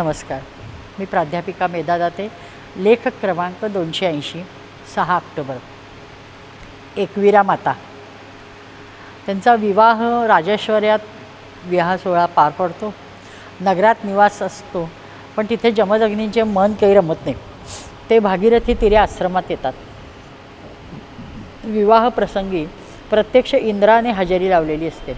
नमस्कार. मी प्राध्यापिका मेधा दाते लेख क्रमांक दोनशे ऐंशी सहा ऑक्टोबर. एकविरा माता. त्यांचा विवाह राजेश्वर्यात विवाह सोहळा पार पडतो. नगरात निवास असतो पण तिथे जमदग्नींचे मन काही रमत नाही. ते भागीरथी तिरे आश्रमात येतात. विवाह प्रसंगी प्रत्यक्ष इंद्राने हजेरी लावलेली असते.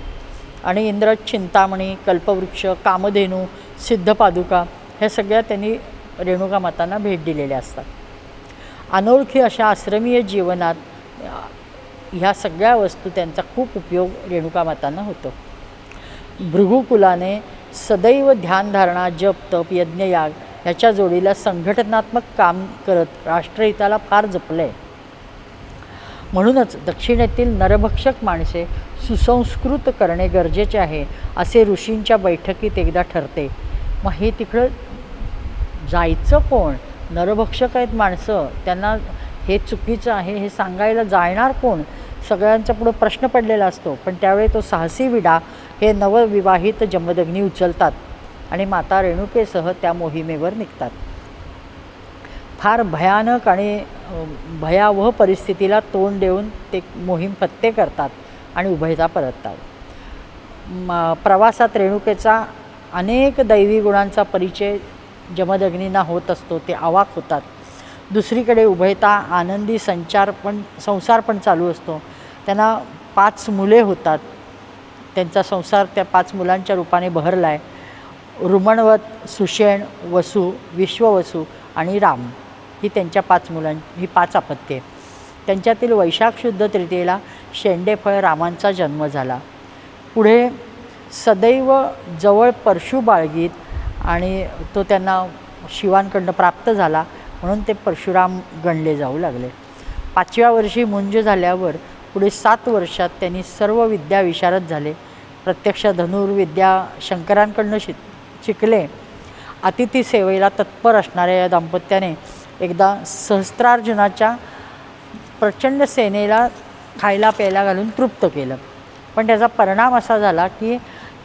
आणि इंद्र चिंतामणी कल्पवृक्ष कामधेनू सिद्धपादुका ह्या सगळ्या त्यांनी रेणुका मातांना भेट दिलेल्या असतात. अनोळखी अशा आश्रमीय जीवनात ह्या सगळ्या वस्तू त्यांचा खूप उपयोग रेणुका मातांना होतो. भृगुकुलाने सदैव ध्यानधारणा जप तप यज्ञयाग ह्याच्या जोडीला संघटनात्मक काम करत राष्ट्रहिताला फार जपलं आहे म्हणूनच दक्षिणेतील नरभक्षक माणसे सुसंस्कृत करणे गरजेचे आहे असे ऋषींच्या बैठकीत एकदा ठरते. मग हे तिकडं जायचं कोण? नरभक्षक आहेत माणसं. त्यांना हे चुकीचं आहे हे सांगायला जाणार कोण? सगळ्यांचा पुढं प्रश्न पडलेला असतो. पण त्यावेळी तो साहसी विडा हे नवविवाहित जमदग्नी उचलतात आणि माता रेणुकेसह त्या मोहिमेवर निघतात. फार भयानक आणि भयावह परिस्थितीला तोंड देऊन ते मोहीम फत्ते करतात आणि उभयता परततात. प्रवासात रेणुकेचा अनेक दैवी गुणांचा परिचय जमदग्नींना होत असतो ते अवाक होतात. दुसरीकडे उभयता आनंदी संचार पण संसार पण चालू असतो. त्यांना पाच मुले होतात. त्यांचा संसार त्या पाच मुलांच्या रूपाने बहरला आहे रुमणवत सुषेण वसू विश्ववसू आणि राम ही त्यांच्या पाच मुलां ही पाच अपत्ये. त्यांच्यातील वैशाख शुद्ध तृतीयेला शेंडेफळ रामांचा जन्म झाला. पुढे सदैव जवळ परशु बाळगीत आणि तो त्यांना शिवांकडनं प्राप्त झाला म्हणून ते परशुराम गणले जाऊ लागले. पाचव्या वर्षी मुंज झाल्यावर पुढे सात वर्षात त्यांनी सर्व विद्या विशारद झाले. प्रत्यक्ष धनुर्विद्या शंकरांकडनं शिक शिकले. अतिथी सेवेला तत्पर असणाऱ्या या दाम्पत्याने एकदा सहस्त्रार्जुनाच्या प्रचंड सेनेला खायला प्यायला घालून तृप्त केलं. पण त्याचा परिणाम असा झाला की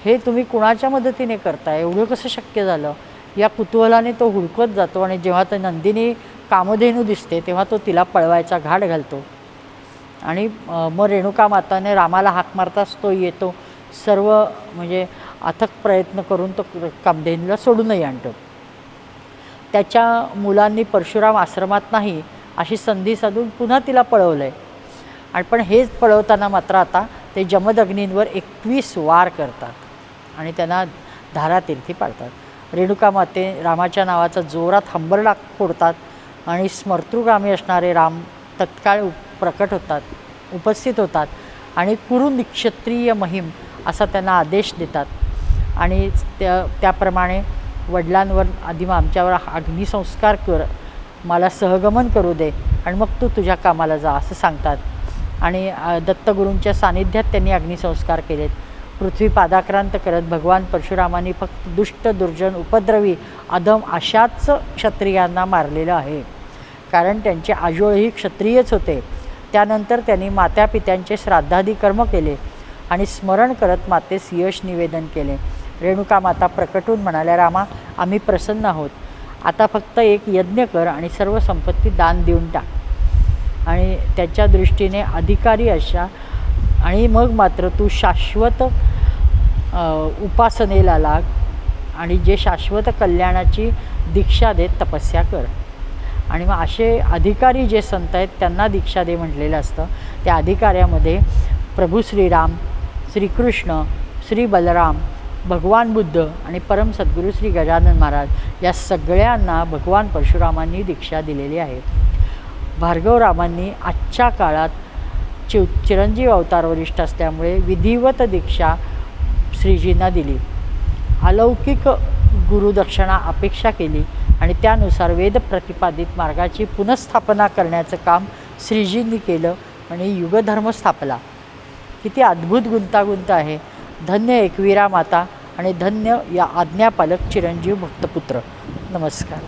हे तुम्ही कुणाच्या मदतीने करताय? एवढं कसं शक्य झालं? या कुतूहलाने तो हुडकत जातो आणि जेव्हा तर नंदिनी कामधेनू दिसते तेव्हा तो तिला पळवायचा घाट घालतो. आणि मग रेणुका माताने रामाला हाक मारताच तो येतो. सर्व म्हणजे अथक प्रयत्न करून तो कामधेनूला सोडूनही आणतो. त्याच्या मुलांनी परशुराम आश्रमात नाही अशी संधी साधून पुन्हा तिला पळवलं आहे आणि पण हेच पळवताना मात्र आता ते जमदग्नींवर एकवीस वार करतात. आणि त्यांना धारातीर्थी पाडतात. रेणुका माते रामाच्या नावाचा जोरात हंबरडा फोडतात आणि स्मर्तृगामी असणारे राम तत्काळ उप- प्रकट होतात उपस्थित होतात आणि कुरु निक्षत्रिय महिम असा त्यांना आदेश देतात. आणि त्या त्याप्रमाणे वडिलांवर आधी मग आमच्यावर अग्निसंस्कार कर मला सहगमन करू दे आणि मग तू तुझ्या कामाला जा असं सांगतात. आणि दत्तगुरूंच्या सानिध्यात त्यांनी अग्निसंस्कार केलेत. पृथ्वी पादाक्रांत करत भगवान परशुरामांनी फक्त दुष्ट दुर्जन उपद्रवी अधम अशाच क्षत्रियांना मारलेलं आहे. कारण त्यांचे आजोळही क्षत्रियच होते. त्यानंतर त्यांनी मात्यापित्यांचे श्राद्धादी कर्म केले आणि स्मरण करत मातेस यश निवेदन केले. रेणुका माता प्रकटून म्हणाल्या रामा आम्ही प्रसन्न आहोत. आता फक्त एक यज्ञ कर आणि सर्व संपत्ती दान देऊन टाक. आणि त्याच्या दृष्टीने अधिकारी अशा आणि मग मात्र तू शाश्वत उपासनेला लाग आणि जे शाश्वत कल्याणाची दीक्षा देत तपस्या कर. आणि मग असे अधिकारी जे संत आहेत त्यांना दीक्षा दे म्हटलेलं असतं. त्या अधिकाऱ्यामध्ये प्रभू श्रीराम श्रीकृष्ण श्री बलराम भगवान बुद्ध आणि परम सद्गुरू श्री गजानन महाराज या सगळ्यांना भगवान परशुरामांनी दीक्षा दिलेली आहे. भार्गवरामांनी आजच्या काळात चिव चिरंजीव अवतार वरिष्ठ असल्यामुळे विधिवत दीक्षा श्रीजींना दिली. अलौकिक गुरुदक्षिणा अपेक्षा केली आणि त्यानुसार वेद प्रतिपादित मार्गाची पुनर्स्थापना करण्याचं काम श्रीजींनी केलं आणि युगधर्म स्थापला. किती अद्भुत गुंतागुंत आहे. धन्य एकवीरा माता आणि धन्य या आज्ञापालक चिरंजीव भक्तपुत्र. नमस्कार.